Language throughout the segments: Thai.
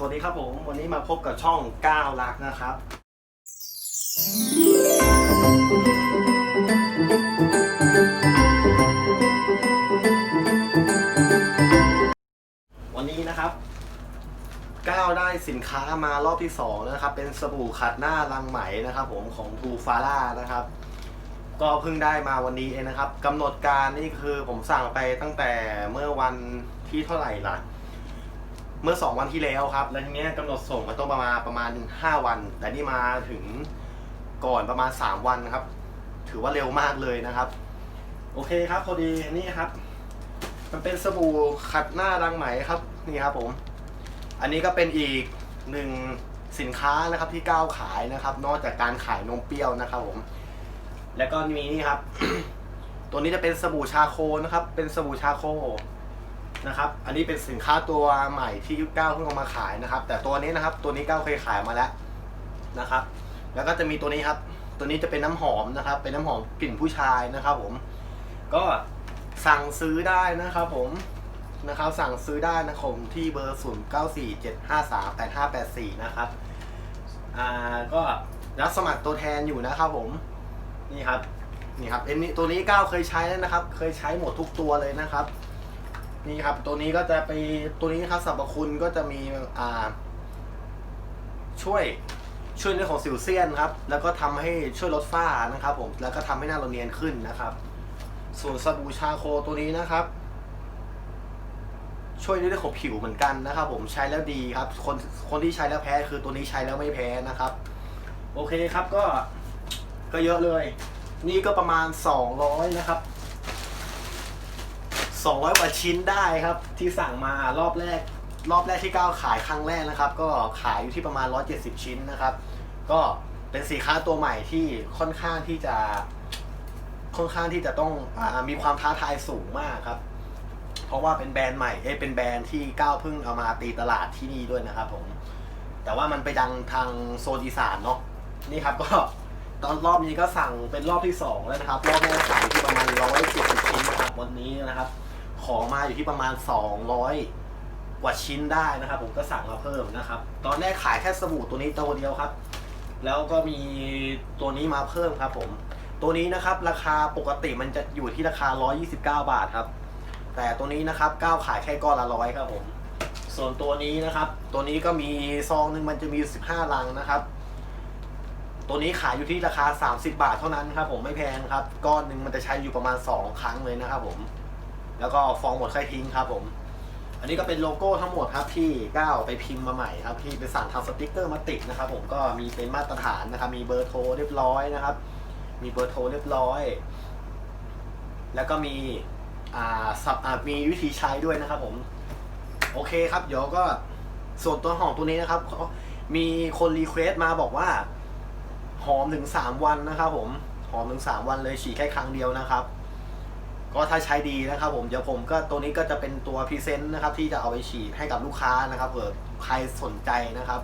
สวัสดีครับผม วันนี้มาพบกับช่องก้าวรักนะครับ วันนี้นะครับก้าวได้สินค้ามารอบที่สองนะครับ เป็นสบู่ขัดหน้ารังไหมนะครับ ผมของทูฟาร่านะครับ ก็เพิ่งได้มาวันนี้เองนะครับกำหนดการนี่คือผมสั่งไปตั้งแต่เมื่อวันที่เท่าไหร่ล่ะ เมื่อ 2 วันที่แล้วครับ แล้วทีเนี้ยกำหนดส่งมาต้องประมาณประมาณ 5 วัน แต่นี่มาถึงก่อนประมาณ 3 วันนะครับ ถือว่าเร็วมากเลยนะครับ โอเคครับพอดีนี่ครับ มันเป็นสบู่ขัดหน้ารังไหมครับนี่ครับผม อันนี้ก็เป็นอีกหนึ่งสินค้านะครับที่ก้าวขายนะครับ นอกจากการขายนมเปรี้ยวนะครับผม แล้วก็มีนี่ครับ ตัวนี้จะเป็นสบู่ชาโคนะครับ เป็นสบู่ชาโค นะครับ อันนี้เป็นสินค้าตัวใหม่ที่ก้าวเพิ่งเอามาขายนะครับ แต่ตัวนี้นะครับ ตัวนี้ก้าวเคยขายมาแล้วนะครับ แล้วก็จะมีตัวนี้ครับ ตัวนี้จะเป็นน้ำหอมนะครับ เป็นน้ำหอมกลิ่นผู้ชายนะครับ ผม ก็สั่งซื้อได้นะครับ ผมนะครับสั่งซื้อได้นะครับผมที่เบอร์ 0 9 4 7 5 3 8 5 8 4 นะครับอ่าก็รับสมัครตัวแทนอยู่นะครับผมนี่ครับนี่ครับเอ็นนี้ตัวนี้ก้าวเคยใช้แล้วนะครับ เคยใช้หมดทุกตัวเลยนะครับ นี่ครับ ตัวนี้ก็จะไปตัวนี้ครับสรรพคุณก็จะมีอ่า ช่วยช่วยเรื่องของสิวเซียนครับ แล้วก็ทำให้ช่วยลดฝ้านะครับ ผม แล้วก็ทำให้หน้าเราเนียนขึ้นนะครับ ส่วนสบู่ชาโคตัวนี้นะครับ ช่วยในเรื่องของผิวเหมือนกันนะครับ ผมใช้แล้วดีครับ คนคนที่ใช้แล้วแพ้คือตัวนี้ใช้แล้วไม่แพ้นะครับ โอเคครับก็ก็เยอะเลย นี่ก็ประมาณ 200 นะครับ 200กว่าชิ้นได้ครับ ที่สั่งมารอบแรก รอบแรกที่ก้าวขายครั้งแรกนะครับ ก็ขายอยู่ที่ประมาณ 170 ชิ้นนะครับ ก็เป็นสินค้าตัวใหม่ที่ค่อนข้างที่จะค่อนข้างที่จะต้องอมีความท้าทายสูงมากครับ เพราะว่าเป็นแบรนด์ใหม่เอ้เป็นแบรนด์ที่ก้าวเพิ่งเอามาตีตลาดที่นี่ด้วยนะครับ ผม แต่ว่ามันไปดังทางโซนอีสานเนาะนี่ครับก็ตอนรอบนี้ก็สั่งเป็นรอบที่สองแล้วนะครับ รอบแรกขายอยู่ที่ประมาณร้อยสิบชิ้นนะครับวันนี้นะครับ ของมาอยู่ที่ประมาณ 200 กว่าชิ้นได้นะครับ ผมก็สั่งมาเพิ่มนะครับ ตอนแรกขายแค่สบู่ตัวนี้ตัวเดียวครับ แล้วก็มีตัวนี้มาเพิ่มครับผม ตัวนี้นะครับราคาปกติมันจะอยู่ที่ราคา 129 บาทครับ แต่ตัวนี้นะครับก้าวขายแค่ก้อนละร้อยครับผม ส่วนตัวนี้นะครับ ตัวนี้ก็มีซองหนึ่งมันจะมี 15 ลังนะครับตัวนี้ขายอยู่ที่ราคา 30 บาทเท่านั้นครับผมไม่แพงครับ ก้อนหนึ่งมันจะใช้อยู่ประมาณ 2 ครั้งเลยนะครับผม แล้วก็ฟองหมดค่อยทิ้งครับผม อันนี้ก็เป็นโลโก้ทั้งหมดครับที่ก้าวไปพิมพ์มาใหม่ครับที่ไปสั่งทำสติกเกอร์มาติดนะครับผมก็มีเป็นมาตรฐานนะครับ มีเบอร์โทรเรียบร้อยนะครับ มีเบอร์โทรเรียบร้อย แล้วก็มีอ่าสับอ่ามีวิธีใช้ด้วยนะครับผมโอเคครับเดี๋ยวก็ส่วนตัวหอมตัวนี้นะครับ มีคนรีเควสต์มาบอกว่า หอมถึงสามวันนะครับผม หอมถึงสามวันเลยฉีดแค่ครั้งเดียวนะครับ ก็ถ้าใช้ดีนะครับผมเดี๋ยวผมก็ตัวนี้ก็จะเป็นตัวพรีเซนต์นะครับที่จะเอาไปฉีดให้กับลูกค้านะครับเผื่อใครสนใจนะครับ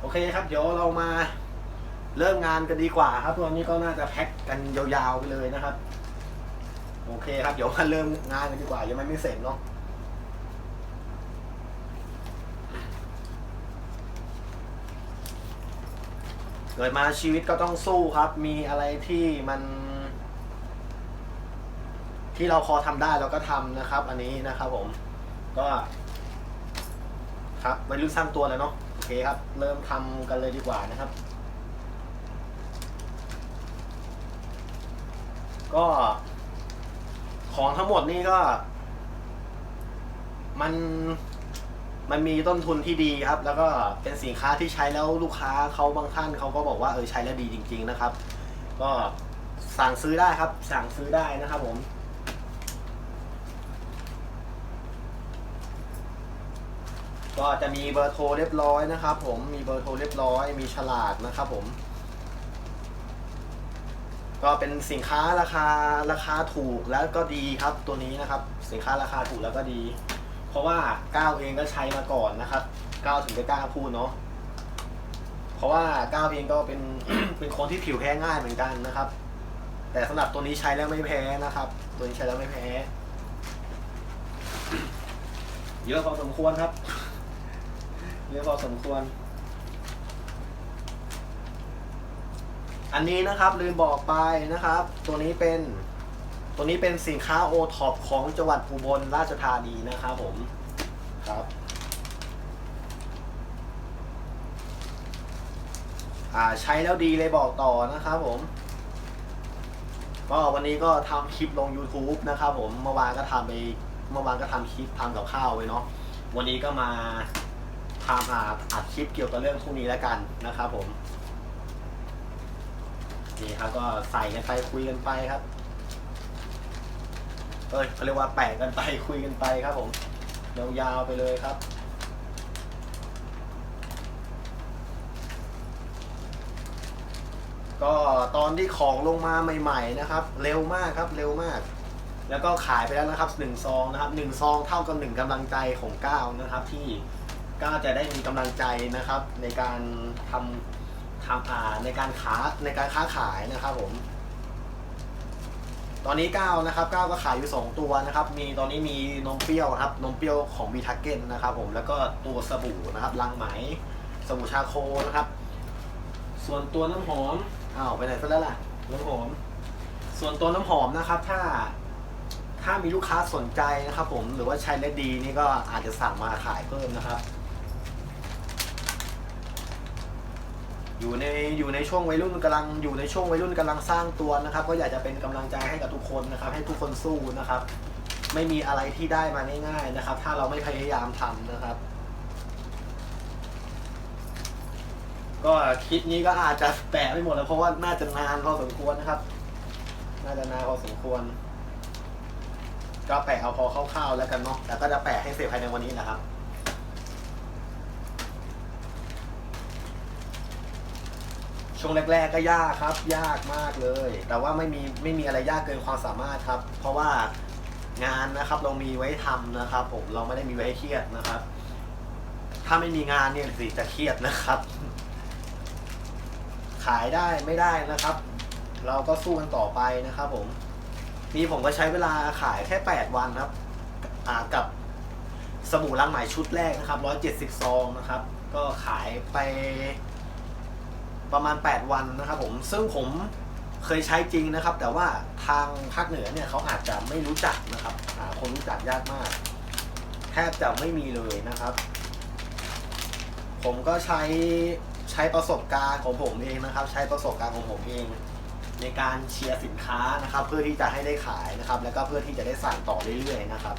โอเคครับเดี๋ยวเรามาเริ่มงานกันดีกว่าครับตัวนี้ก็น่าจะแพ็คกันยาวๆไปเลยนะครับ โอเคครับเดี๋ยวมาเริ่มงานกันดีกว่ายังไม่ไม่เสร็จเนาะเกิดมาชีวิตก็ต้องสู้ครับ มีอะไรที่มัน ที่เราพอทำได้เราก็ทำนะครับ อันนี้นะครับผมก็ ครับวัยรุ่นสร้างตัวแล้วเนาะโอเคครับ เริ่มทำกันเลยดีกว่านะครับ ก็ ของทั้งหมดนี่ก็ มันมันมีต้นทุนที่ดีครับ แล้วก็เป็นสินค้าที่ใช้แล้วลูกค้าเขาบางท่านเขาก็บอกว่าเออใช้แล้วดีจริง ๆนะครับ ก็สั่งซื้อได้ครับ สั่งซื้อได้นะครับผม ก็จะมีเบอร์โทรเรียบร้อยนะครับ ผมมีเบอร์โทรเรียบร้อย มีฉลากนะครับผม ก็เป็นสินค้าราคาราคาถูกแล้วก็ดีครับตัวนี้นะครับ สินค้าราคาถูกแล้วก็ดี เพราะว่าก้าวเองก็ใช้มาก่อนนะครับก้าวถึงจะกล้าพูดเนาะเพราะว่าก้าวเองก็เป็นเป็นคนที่ผิวแพ้ง่ายเหมือนกันนะครับ แต่สำหรับตัวนี้ใช้แล้วไม่แพ้นะครับ ตัวนี้ใช้แล้วไม่แพ้ เยอะพอสมควรครับ เยอะพอสมควร อันนี้นะครับลืมบอกไปนะครับ ตัวนี้เป็นตัวนี้เป็นสินค้าโอท็อปของจังหวัดอุบลราชธานีนะครับผมครับอ่าใช้แล้วดีเลยบอกต่อนะครับผมก็วันนี้ก็ทำคลิปลง YouTube นะครับผมเมื่อวานก็ทำไปเมื่อวานก็ทำคลิปทำกับข้าวไว้เนาะวันนี้ก็มา ทำอาอัดคลิปเกี่ยวกับเรื่องพวกนี้แล้วกันนะครับผมนี่ครับก็ใส่กันไปคุยกันไปครับเอ้ยเขาเรียกว่าแปะกันไปคุยกันไปครับผมยาวๆไปเลยครับก็ตอนที่ของลงมาใหม่ ๆ นะครับ เร็วมากครับเร็วมาก แล้วก็ขายไปแล้วนะครับหนึ่งซองนะครับหนึ่งซองเท่ากับหนึ่งกำลังใจของก้านะครับที่ ก้าวจะได้มีกำลังใจนะครับในการทำทำอ่าในการค้าในการค้าขายนะครับผม ตอนนี้ก้าวนะครับก้าวก็ขายอยู่สองตัวนะครับ มีตอนนี้มีนมเปรี้ยวครับนมเปรี้ยวของวีทักเกนนะครับ ผมแล้วก็ตัวสบู่นะครับลังไหมสบู่ชาโคนะครับ ส่วนตัวน้ำหอมอ้าวไปไหนซะแล้วล่ะน้ำหอม ส่วนตัวน้ำหอมนะครับ ถ้าถ้ามีลูกค้าสนใจนะครับ ผมหรือว่าใช้แล้วดีนี่ก็อาจจะสั่งมาขายเพิ่มนะครับ อยู่ในอยู่ในช่วงวัยรุ่นกำลังอยู่ในช่วงวัยรุ่นกำลังสร้างตัวนะครับ ก็อยากจะเป็นกำลังใจให้กับทุกคนนะครับ ให้ทุกคนสู้นะครับ ไม่มีอะไรที่ได้มาง่ายๆนะครับ ถ้าเราไม่พยายามทำนะครับ ก็คลิปนี้ก็อาจจะแปะไม่หมดแล้วเพราะว่าน่าจะนานพอสมควรนะครับ น่าจะนานพอสมควร ก็แปะเอาพอคร่าวๆแล้วกันเนาะแต่ก็จะแปะให้เสร็จภายในวันนี้นะครับ ช่วงแรกๆก็ยากครับ ยากมากเลย แต่ว่าไม่มีไม่มีอะไรยากเกินความสามารถครับ เพราะว่างานนะครับเรามีไว้ทำนะครับ ผมเราไม่ได้มีไว้เครียดนะครับ ถ้าไม่มีงานเนี่ยสิจะเครียดนะครับ ขายได้ไม่ได้นะครับ เราก็สู้กันต่อไปนะครับ ผมนี่ผมก็ใช้เวลาขายแค่ 8 วันครับอ่ากับสบู่ล้างไหมชุดแรกนะครับ170ซองนะครับ ก็ขายไป ประมาณ 8 วันนะครับผมซึ่งผมเคยใช้จริงนะครับ แต่ว่าทางภาคเหนือเนี่ยเขาอาจจะไม่รู้จักนะครับหาคนรู้จักยากมาก แทบจะไม่มีเลยนะครับ ผมก็ใช้ใช้ประสบการณ์ของผมเองนะครับ ใช้ประสบการณ์ของผมเอง ในการเชียร์สินค้านะครับ เพื่อที่จะให้ได้ขายนะครับ แล้วก็เพื่อที่จะได้สั่งต่อเรื่อยๆนะครับ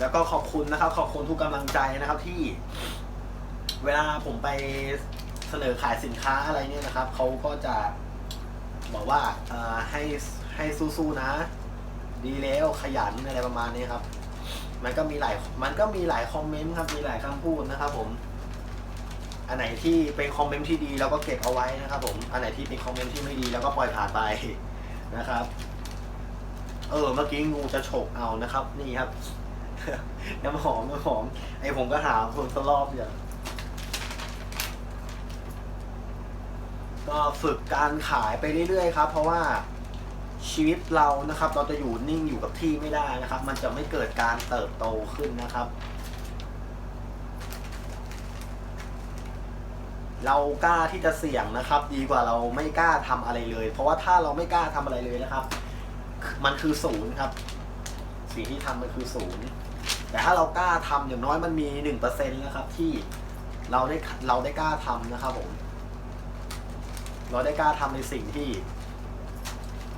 แล้วก็ขอบคุณนะครับ ขอบคุณทุกกำลังใจนะครับที่ เวลาผมไปเสนอขายสินค้าอะไรเนี่ยนะครับเขาก็จะบอกว่าให้ให้สู้ๆนะ ดีแล้วขยันอะไรประมาณนี้ครับ มันก็มีหลายมันก็มีหลายคอมเมนต์ครับมีหลายคำพูดนะครับ ผม อันไหนที่เป็นคอมเมนต์ที่ดีเราก็เก็บเอาไว้นะครับ ผมอันไหนที่เป็นคอมเมนต์ที่ไม่ดีเราก็ปล่อยผ่านไปนะครับ เออเมื่อกี้งูจะฉกเอานะครับ นี่ครับ น้ำหอมน้ำหอมไอผมก็หาคนตลอบอย่างก็ฝึกการขายไปเรื่อยๆครับ เพราะว่าชีวิตเรานะครับ เราจะอยู่นิ่งอยู่กับที่ไม่ได้นะครับ มันจะไม่เกิดการเติบโตขึ้นนะครับ เรากล้าที่จะเสี่ยงนะครับ ดีกว่าเราไม่กล้าทำอะไรเลย เพราะว่าถ้าเราไม่กล้าทำอะไรเลยนะครับ มันคือศูนย์ครับ สิ่งที่ทำมันคือศูนย์ แต่ถ้าเรากล้าทำอย่างน้อยมันมีหนึ่งเปอร์เซ็นต์นะครับ ที่เราได้เราได้กล้าทำนะครับผม เราได้กล้าทำในสิ่งที่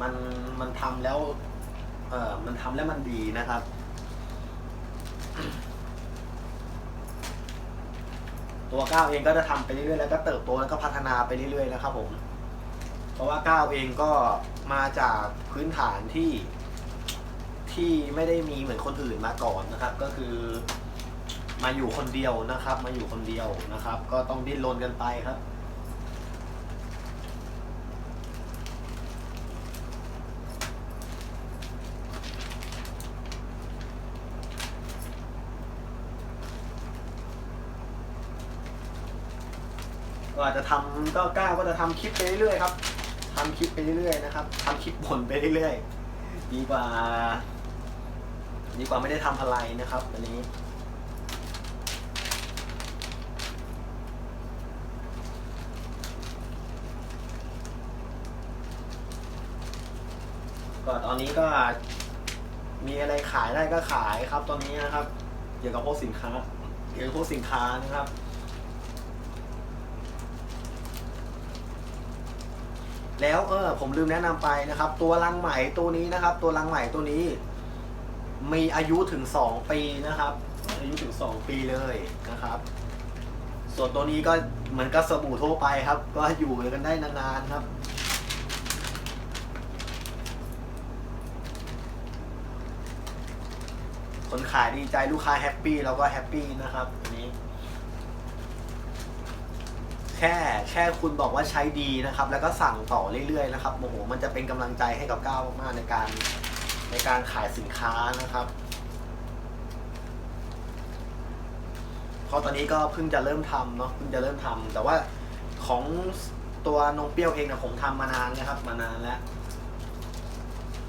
มันมันทำแล้ว เออมันทำแล้วมันดีนะครับ ตัวก้าวเองก็จะทำไปเรื่อยๆแล้วก็เติบโตแล้วก็พัฒนาไปเรื่อยๆนะครับผม เพราะว่าก้าวเองก็มาจากพื้นฐานที่ ที่ไม่ได้มีเหมือนคนอื่นมาก่อนนะครับ ก็คือ มาอยู่คนเดียวนะครับ มาอยู่คนเดียวนะครับ ก็ต้องดิ้นรนกันไปครับก็อาจจะทำก็กล้าก็จะทำคลิปไปเรื่อยๆครับทำคลิปไปเรื่อยๆนะครับทำคลิปบ่นไปเรื่อยๆดีกว่า ดีกว่าไม่ได้ทำอะไรนะครับอันนี้ ก็ตอนนี้ก็มีอะไรขายได้ก็ขายครับตอนนี้นะครับ เกี่ยวกับพวกสินค้าเกี่ยวกับพวกสินค้านะครับแล้วเออผมลืมแนะนำไปนะครับ ตัวลังไหม่ตัวนี้นะครับ ตัวลังไหม่ตัวนี้ มีอายุถึง 2 ปีนะครับ อายุถึง 2 ปีเลยนะครับ ส่วนตัวนี้ก็เหมือนกับสบู่ทั่วไปครับ ก็อยู่กันได้นานๆครับ คนขายดีใจลูกค้าแฮปปี้เราก็แฮปปี้นะครับอันนี้แค่แค่คุณบอกว่าใช้ดีนะครับ แล้วก็สั่งต่อเรื่อยๆนะครับโอ้โหมันจะเป็นกำลังใจให้กับก้าวมากๆในการ ในการขายสินค้านะครับ เพราะตอนนี้ก็เพิ่งจะเริ่มทำเนาะเพิ่งจะเริ่มทำแต่ว่าของตัวนมเปรี้ยวเองนะผมทำมานานนะครับ มานานแล้ว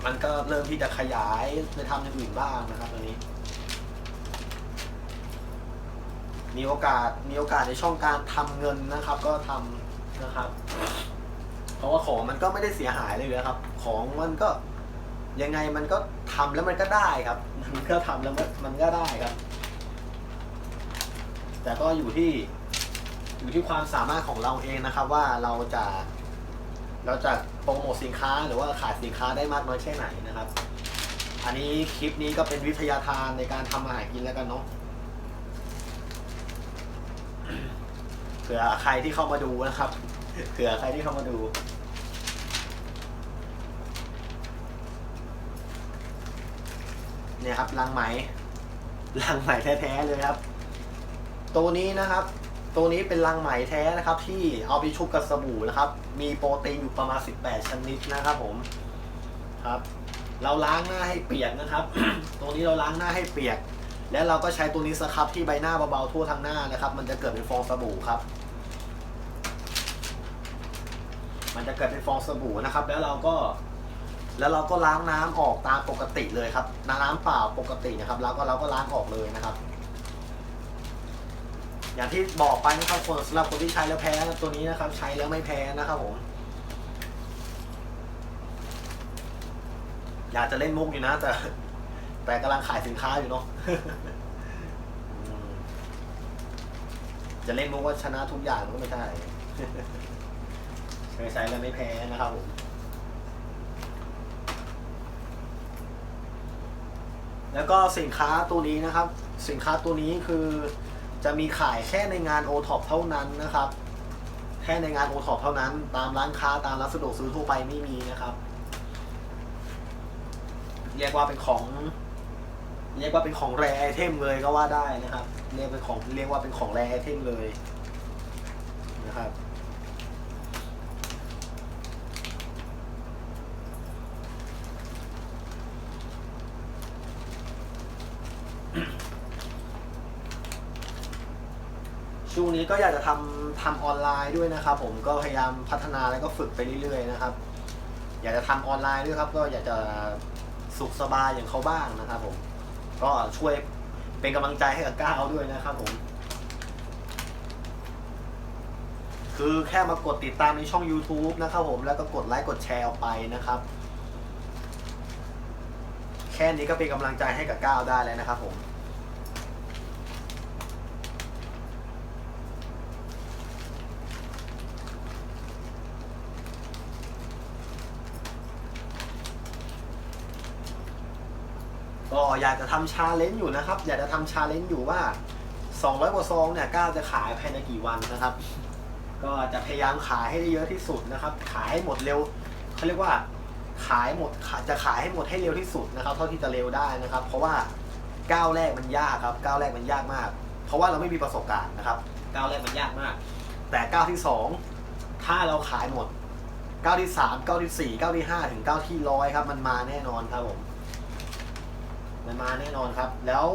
มันก็เริ่มที่จะขยายไปทำอย่างอื่นบ้างนะครับตอนนี้ มีโอกาสมีโอกาสในช่องการทำเงินนะครับ ก็ทำนะครับ เพราะว่าของมันก็ไม่ได้เสียหายเลยนะครับ ของมันก็ ยังไงมันก็ทำแล้วมันก็ได้ครับ มันก็ทำแล้วมันมันก็ได้ครับ แต่ก็อยู่ที่อยู่ที่ความสามารถของเราเองนะครับ ว่าเราจะเราจะโปรโมทสินค้าหรือว่าขายสินค้าได้มากน้อยแค่ไหนนะครับ อันนี้คลิปนี้ก็เป็นวิทยาทานในการทำอาหารกินแล้วกันเนาะเผื่อใครที่เข้ามาดูนะครับเผื่อใครที่เข้ามาดู เนี่ยครับลังไหมลังไหมแท้ๆเลยครับ ตัวนี้นะครับ ตัวนี้เป็นลังไหมแท้นะครับ ที่เอาไปชุบกับสบู่นะครับ มีโปรตีนอยู่ประมาณ 18 ชนิดนะครับผมครับ เราล้างหน้าให้เปียกนะครับตรงนี้เราล้างหน้าให้เปียก แล้วเราก็ใช้ตัวนี้สครับที่ใบหน้าเบาๆทั่วทั้งหน้านะครับ มันจะเกิดเป็นฟองสบู่ครับมันจะเกิดเป็นฟองสบู่นะครับ แล้วเราก็ แล้วเราก็ล้างน้ำออกตามปกติเลยครับ น้ำเปล่าปกตินะครับ แล้วก็เราก็ล้างออกเลยนะครับ อย่างที่บอกไปนะครับคนสำหรับคนที่ใช้แล้วแพ้ตัวนี้นะครับ ใช้แล้วไม่แพ้นะครับผมอยากจะเล่นมุกอยู่นะ แต่ แต่กำลังขายสินค้าอยู่เนาะจะเล่นมุกว่าชนะทุกอย่างก็ไม่ใช่ใช้ใช้แล้วไม่แพ้นะครับผม แล้วก็สินค้าตัวนี้นะครับ สินค้าตัวนี้คือจะมีขายแค่ในงาน o t o p เท่านั้นนะครับ แค่ในงาน o t o p เท่านั้น ตามร้านค้าตามร้านสะดวกซื้อทั่วไปไม่มีนะครับเรียกว่าเป็นของเรียกว่าเป็นของแรไอเทมเลยก็ว่าได้นะครับ เรียกเป็นของเรียกว่าเป็นของแรไอเทมเลยนะครับ นี้ก็อยากจะทำทำออนไลน์ด้วยนะครับ ผมก็พยายามพัฒนาแล้วก็ฝึกไปเรื่อยๆนะครับ อยากจะทำออนไลน์ด้วยครับ ก็อยากจะสุขสบายอย่างเขาบ้างนะครับ ผม ก็ช่วยเป็นกำลังใจให้กับก้าวด้วยนะครับ ผม คือแค่มากดติดตามในช่อง YouTube นะครับผมแล้วก็กดไลค์กดแชร์ออกไปนะครับ แค่นี้ก็เป็นกำลังใจให้กับก้าวได้แล้วนะครับผม ก็อยากจะทำชาเลนจ์อยู่นะครับ อยากจะทำชาเลนจ์อยู่ว่า 200กว่าซองเนี่ยก้าวจะขายภายในกี่วันนะครับ ก็จะพยายามขายให้ได้เยอะที่สุดนะครับ ขายให้หมดเร็วเขาเรียกว่าขายหมดขาจะขายให้หมดให้เร็วที่สุดนะครับ เท่าที่จะเร็วได้นะครับ เพราะว่าก้าวแรกมันยากครับก้าวแรกมันยากมาก เพราะว่าเราไม่มีประสบการณ์นะครับก้าวแรกมันยากมาก แต่ก้าวที่สองถ้าเราขายหมดก้าวที่สามก้าวที่สี่ก้าวที่ห้าถึงก้าวที่ร้อยครับ มันมาแน่นอนครับผม มันมาแน่นอนครับ แล้ว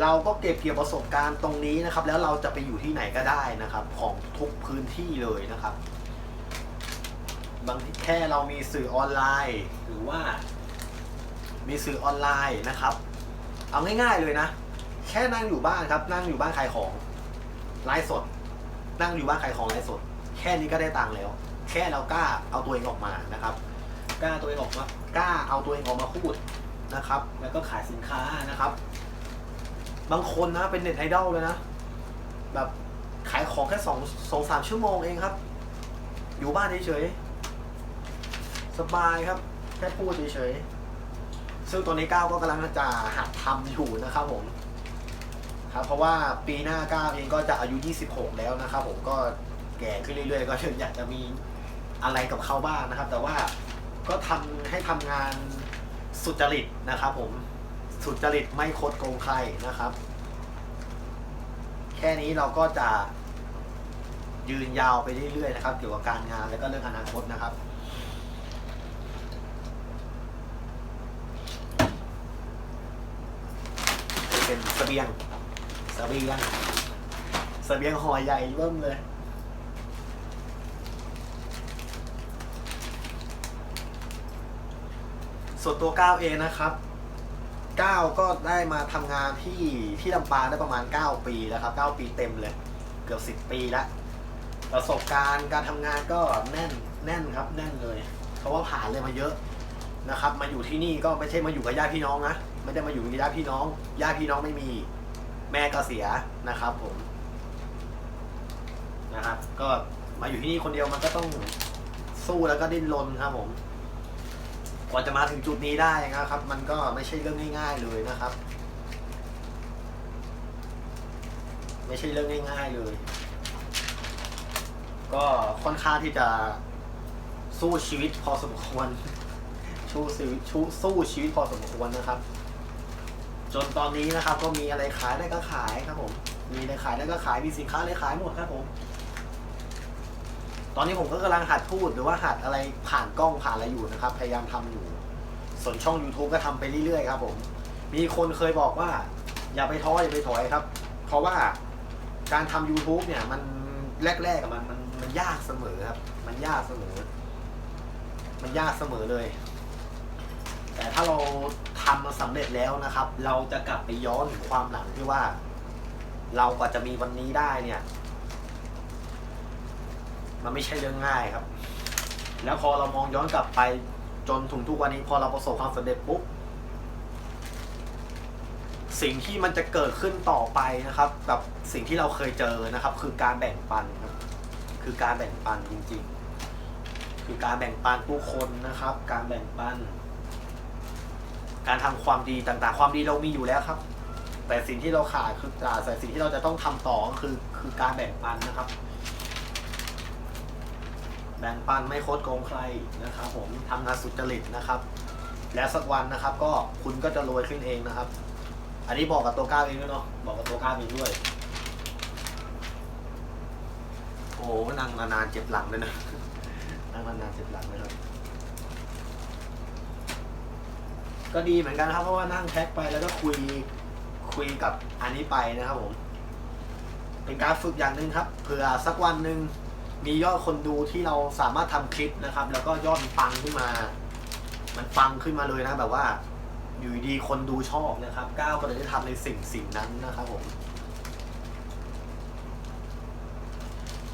เราก็เก็บเกี่ยวประสบการณ์ตรงนี้นะครับ แล้วเราจะไปอยู่ที่ไหนก็ได้นะครับ ของทุกพื้นที่เลยนะครับบางทีแค่เรามีสื่อออนไลน์ หรือว่า มีสื่อออนไลน์นะครับ เอาง่าย ๆเลยนะ แค่นั่งอยู่บ้านครับ นั่งอยู่บ้านขายของไลฟ์สด นั่งอยู่บ้านขายของไลฟ์สด แค่นี้ก็ได้ตังค์แล้ว แค่เรากล้าเอาตัวเองออกมานะครับ กล้าตัวเองออกมากล้าเอาตัวเองออกมาพูด นะครับ แล้วก็ขายสินค้านะครับ บางคนนะเป็นเน็ตไอดอลเลยนะ แบบขายของแค่สองสองสามชั่วโมงเองครับ อยู่บ้านเฉยๆสบายครับ แค่พูดเฉยๆซึ่งตัวนี้ก้าวก็กำลังจะหัดทำอยู่นะครับผมครับเพราะว่าปีหน้าก้าวเองก็จะอายุ 26 แล้วนะครับผมก็แก่ขึ้นเรื่อยๆ ก็อยากจะมีอะไรกับเขาบ้างนะครับ แต่ว่าก็ทำให้ทำงาน สุจริตนะครับผมสุจริตไม่คดโกงใครนะครับ แค่นี้เราก็จะยืนยาวไปเรื่อยๆนะครับเกี่ยวกับการงานแล้วก็เรื่องอนาคตนะครับ เป็นเสบียงเสบียงเสบียงห่อใหญ่เริ่มเลย ส่วนตัวก้าวเองนะครับก้าวก็ได้มาทำงานที่ที่ลำปางได้ประมาณ 9 ปีแล้วครับ9ปีเต็มเลย เกือบ 10 ปีแล้วประสบการณ์การทำงานก็แน่นแน่นครับแน่นเลย เพราะว่าผ่านเลยมาเยอะนะครับ มาอยู่ที่นี่ก็ไม่ใช่มาอยู่กับญาติพี่น้องนะไม่ได้มาอยู่กับญาติพี่น้องญาติพี่น้องไม่มีแม่ก็เสียนะครับผมนะครับ ก็มาอยู่ที่นี่คนเดียวมันก็ต้องสู้แล้วก็ดิ้นรนครับผม กว่าจะมาถึงจุดนี้ได้นะครับ มันก็ไม่ใช่เรื่องง่ายๆเลยนะครับ ไม่ใช่เรื่องง่ายๆเลย ก็ค่อนข้างที่จะสู้ชีวิตพอสมควรสู้ชีวิตสู้สู้ชีวิตพอสมควรนะครับ จนตอนนี้นะครับ ก็มีอะไรขายได้ก็ขายครับผมมีอะไรขายได้ก็ขายมีสินค้าอะไรขายหมดครับผม ตอนนี้ผมก็กำลังหัดพูดหรือว่าหัดอะไรผ่านกล้องผ่านอะไรอยู่นะครับ พยายามทำอยู่ ส่วนช่อง YouTube ก็ทำไปเรื่อยๆครับ ผม มีคนเคยบอกว่า อย่าไปท้ออย่าไปถอยครับ เพราะว่าการทำ YouTube เนี่ย มันแรกๆกับมันมันมันยากเสมอครับ มันยากเสมอ มันยากเสมอเลย แต่ถ้าเราทำมาสำเร็จแล้วนะครับ เราจะกลับไปย้อนความหลังที่ว่า เรากว่าจะมีวันนี้ได้เนี่ย มันไม่ใช่เรื่องง่ายครับ แล้วพอเรามองย้อนกลับไปจนถึงทุกวันนี้พอเราประสบความสำเร็จปุ๊บสิ่งที่มันจะเกิดขึ้นต่อไปนะครับ กับสิ่งที่เราเคยเจอนะครับ คือการแบ่งปันครับคือการแบ่งปันจริง ๆ คือการแบ่งปันผู้คนนะครับ การแบ่งปัน การทำความดีต่างๆ ความดีเรามีอยู่แล้วครับ แต่สิ่งที่เราขาดคือแต่สิ่งที่เราจะต้องทำต่อก็คือคือการแบ่งปันนะครับ แบ่งปันไม่โคดโกงใครนะครับผมทำงานสุจริตนะครับ และสักวันนะครับก็คุณก็จะรวยขึ้นเองนะครับ อันนี้บอกกับตัวก้าวเองด้วยเนาะบอกกับตัวก้าวเองด้วย โอ้นั่งนานๆเจ็บหลังเลยนะนั่งนานๆเจ็บหลังเลยครับก็ดีเหมือนกันครับเพราะว่านั่งแท็กไปแล้วก็คุยคุยกับอันนี้ไปนะครับผม เป็นการฝึกอย่างหนึ่งครับเผื่อสักวันหนึ่ง มียอดคนดูที่เราสามารถทำคลิปนะครับ แล้วก็ยอดมันปังขึ้นมา มันปังขึ้นมาเลยนะ แบบว่าอยู่ดีคนดูชอบนะครับก้าวก็เลยได้ทำในสิ่งสิ่งนั้นนะครับผม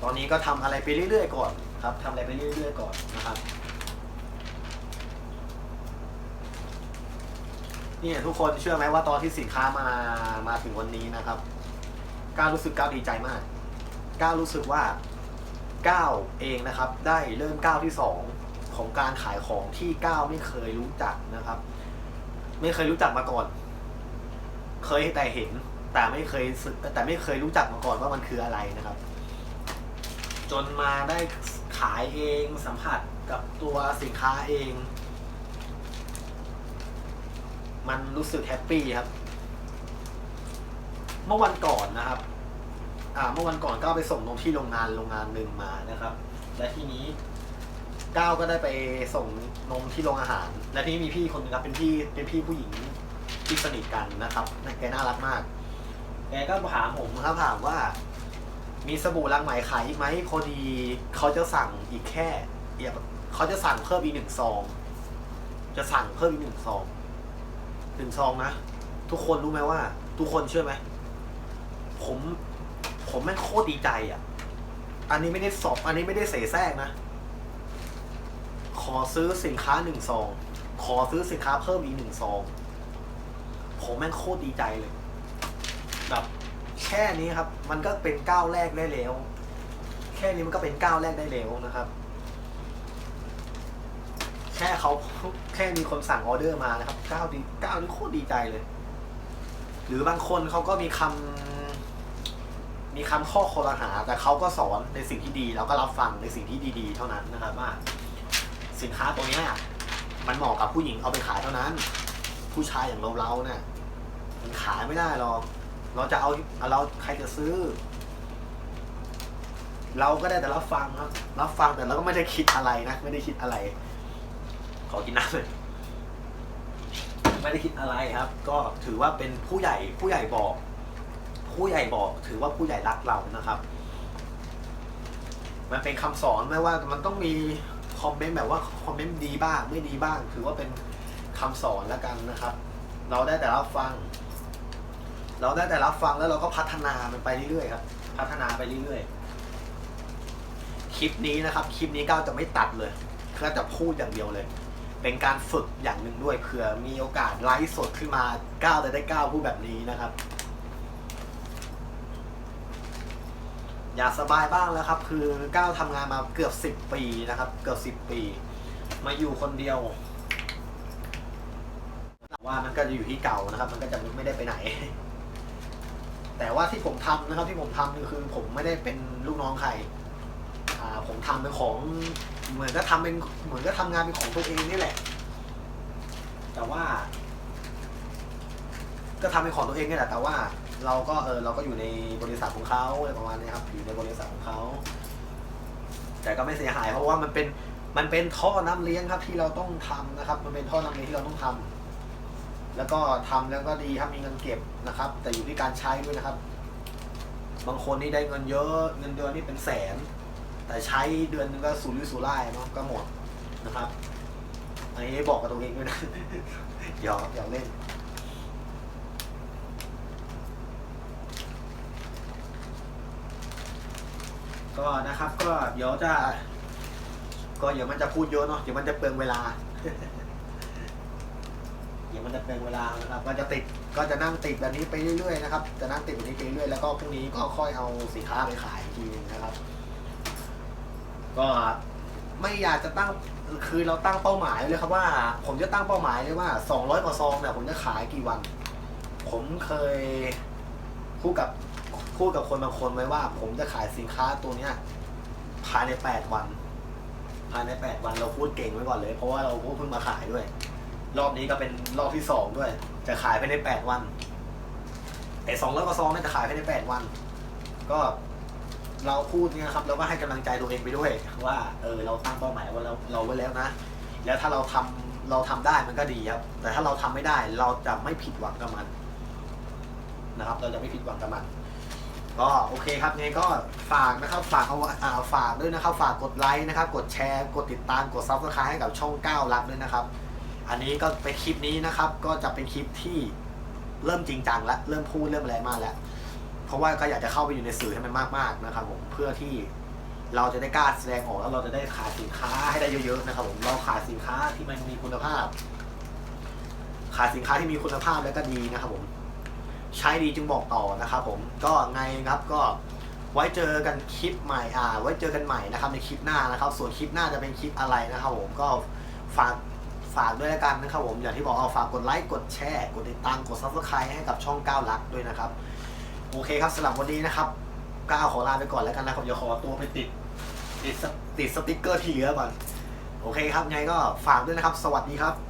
ตอนนี้ก็ทำอะไรไปเรื่อยๆก่อนครับทำอะไรไปเรื่อยๆก่อนนะครับนี่ทุกคนเชื่อไหมว่าตอนที่สินค้ามามาถึงวันนี้นะครับก้าวรู้สึกก้าวดีใจมากก้าวรู้สึกว่า ก้าวเองนะครับ ได้เริ่มก้าวที่สองของการขายของที่ก้าวไม่เคยรู้จักนะครับ ไม่เคยรู้จักมาก่อน เคยแต่เห็น แต่ไม่เคยแต่ไม่เคยรู้จักมาก่อนว่ามันคืออะไรนะครับ จนมาได้ขายเองสัมผัสกับตัวสินค้าเอง มันรู้สึกแฮปปี้ครับ เมื่อวันก่อนนะครับ อ่าเมื่อวันก่อนก้าวไปส่งนมที่โรงงานโรงงานหนึ่งมานะครับ และทีนี้ก้าวก็ได้ไปส่งนมที่โรงอาหาร และทีนี้มีพี่คนหนึงครับเป็นพี่เป็นพี่ผู้หญิงที่สนิทกันนะครับแกน่ารักมากแกก็ถามผมครับถามว่า มีสบู่รังไหมขายไหมพอดีเขาจะสั่งอีกแค่เขาจะสั่งเพิ่มอีกหนึ่งซอง จะสั่งเพิ่มอีกหนึ่งซองหนึ่งซองนะทุกคนรู้ไหมว่า ทุกคนเชื่อไหมผม ผมแม่งโคตรดีใจอะ อันนี้ไม่ได้สอบ อันนี้ไม่ได้เสแสร้งนะ ขอซื้อสินค้าหนึ่งซอง ขอซื้อสินค้าเพิ่มอีกหนึ่งซอง ผมแม่งโคตรดีใจเลย แบบแค่นี้ครับ มันก็เป็นก้าวแรกได้แล้ว แค่นี้มันก็เป็นก้าวแรกได้แล้วนะครับ แค่เขาแค่มีคนสั่งออเดอร์มานะครับก้าวดีก้าวนี้โคตรดีใจเลย หรือบางคนเขาก็มีคำ มีคำข้อคอรหา แต่เขาก็สอนในสิ่งที่ดีแล้วก็รับฟังในสิ่งที่ดี ๆ เท่านั้นนะครับว่า สินค้าตัวนี้มันเหมาะกับผู้หญิงเอาไปขายเท่านั้น ผู้ชายอย่างเราเราๆเนี่ยมันขายไม่ได้หรอกเราจะเอาเราใครจะซื้อ เราก็ได้แต่รับฟังครับรับฟังแต่เราก็ไม่ได้คิดอะไรนะไม่ได้คิดอะไร ขอกินน้ำเลยไม่ได้คิดอะไรครับ ก็ถือว่าเป็นผู้ใหญ่ผู้ใหญ่บอก ผู้ใหญ่บอกถือว่าผู้ใหญ่รักเรานะครับ มันเป็นคำสอนไม่ว่ามันต้องมีคอมเมนต์แบบว่าคอมเมนต์ดีบ้างไม่ดีบ้าง ถือว่าเป็นคำสอนแล้วกันนะครับ เราได้แต่รับฟัง เราได้แต่รับฟังแล้วเราก็พัฒนามันไปเรื่อยๆครับ พัฒนาไปเรื่อยๆคลิปนี้นะครับ คลิปนี้ก้าวจะไม่ตัดเลยก็จะพูดอย่างเดียวเลย เป็นการฝึกอย่างหนึ่งด้วยเผื่อมีโอกาสไลฟ์สดขึ้นมาก้าวจะได้ก้าวพูดแบบนี้นะครับ อยากสบายบ้างแล้วครับ คือก้าวทำงานมาเกือบสิบปีนะครับ เกือบสิบปี มาอยู่คนเดียวว่ามันก็จะอยู่ที่เก่านะครับ มันก็จะไม่ได้ไปไหน แต่ว่าที่ผมทำนะครับที่ผมทำนี่คือผมไม่ได้เป็นลูกน้องใครผมทำเป็นของเหมือนก็ทำเป็นเหมือนก็ทำงานเป็นของตัวเองนี่แหละ แต่ว่า ก็ทำเป็นของตัวเองนี่แหละแต่ว่า เราก็เออเราก็อยู่ในบริษัทของเขาอะไรประมาณนี้ครับ อยู่ในบริษัทของเขาแต่ก็ไม่เสียหาย เพราะว่ามันเป็นมันเป็นท่อน้ำเลี้ยงครับที่เราต้องทำนะครับ มันเป็นท่อน้ำเลี้ยงที่เราต้องทำแล้วก็ทำแล้วก็ดีครับมีเงินเก็บนะครับ แต่อยู่ที่การใช้ด้วยนะครับ บางคนนี่ได้เงินเยอะเงินเดือนนี่เป็นแสน แต่ใช้เดือนนึงก็สูรุ่ยสูร่ายเนาะก็หมดนะครับอันนี้บอกกับตัวเองด้วยนะหยอกหยอกเล่น ก็นะครับก็เดี๋ยวจะ ก็เดี๋ยวมันจะพูดเยอะเนาะเดี๋ยวมันจะเปลืองเวลา เดี๋ยวมันจะเปลืองเวลานะครับ ก็จะติดก็จะนั่งติดแบบนี้ไปเรื่อยๆนะครับจะนั่งติดแบบนี้ไปเรื่อยๆแล้วก็พรุ่งนี้ก็ค่อยเอาสินค้าไปขายอีกทีหนึงนะครับ ก็ไม่อยากจะตั้งคือเราตั้งเป้าหมายเลยครับว่า ผมจะตั้งเป้าหมายเลยว่า 200กว่าซองเนี่ยผมจะขายกี่วัน ผมเคยพูดกับ พูดกับคนบางคนไว้ว่า ผมจะขายสินค้าตัวเนี้ยภายใน8วัน ภายใน8วันเราพูดเก่งไว้ก่อนเลย เพราะว่าเราเพิ่งมาขายด้วย รอบนี้ก็เป็นรอบที่สองด้วย จะขายภายใน8วันแต่200กว่าซองเนี่ยจะขายภายใน8วัน ก็เราพูดเนี่ยครับเราก็ให้กำลังใจตัวเองไปด้วยว่า เออเราตั้งเป้าหมายว่าเราเราไว้แล้วนะ แล้วถ้าเราทำเราทำได้มันก็ดีครับ แต่ถ้าเราทำไม่ได้เราจะไม่ผิดหวังกับมันนะครับ เราจะไม่ผิดหวังกับมัน ก็โอเคครับไงก็ฝากนะครับฝากเอาอ่าฝากด้วยนะครับ ฝากกดไลค์นะครับ กดแชร์ กดติดตาม กดซับสไครต์ให้กับช่องก้าวรักด้วยนะครับ อันนี้ก็เป็นคลิปนี้นะครับ ก็จะเป็นคลิปที่เริ่มจริงจังแล้วเริ่มพูดเริ่มอะไรมากแล้ว เพราะว่าก็อยากจะเข้าไปอยู่ในสื่อให้มันมากๆนะครับ ผมเพื่อที่เราจะได้กล้าแสดงออกแล้วเราจะได้ขายสินค้าให้ได้เยอะๆนะครับผมเราขายสินค้าที่มันมีคุณภาพ ขายสินค้าที่มีคุณภาพแล้วก็ดีนะครับผม ใช้ดีจึงบอกต่อนะครับผมก็ไงครับก็ไว้เจอกันคลิปใหม่อ่าไว้เจอกันใหม่นะครับในคลิปหน้านะครับ ส่วนคลิปหน้าจะเป็นคลิปอะไรนะครับผมก็ฝากฝากด้วยล้วกันนะครับผมอย่างที่บอกเอาฝากกดไลค์กดแชร์กดติดตามกดซับสไครต์ให้กับช่องก้าวรักด้วยนะครับโอเคครับสำหรับวันนี้นะครับก้าวขอลาไปก่อนแล้วกันนะครับเดี๋ยวขอตัวไปติดติดสติดสติ๊กเกอร์ที่เหลือก่อนโอเคครับไงก็ฝากด้วยนะครับ สวัสดีครับ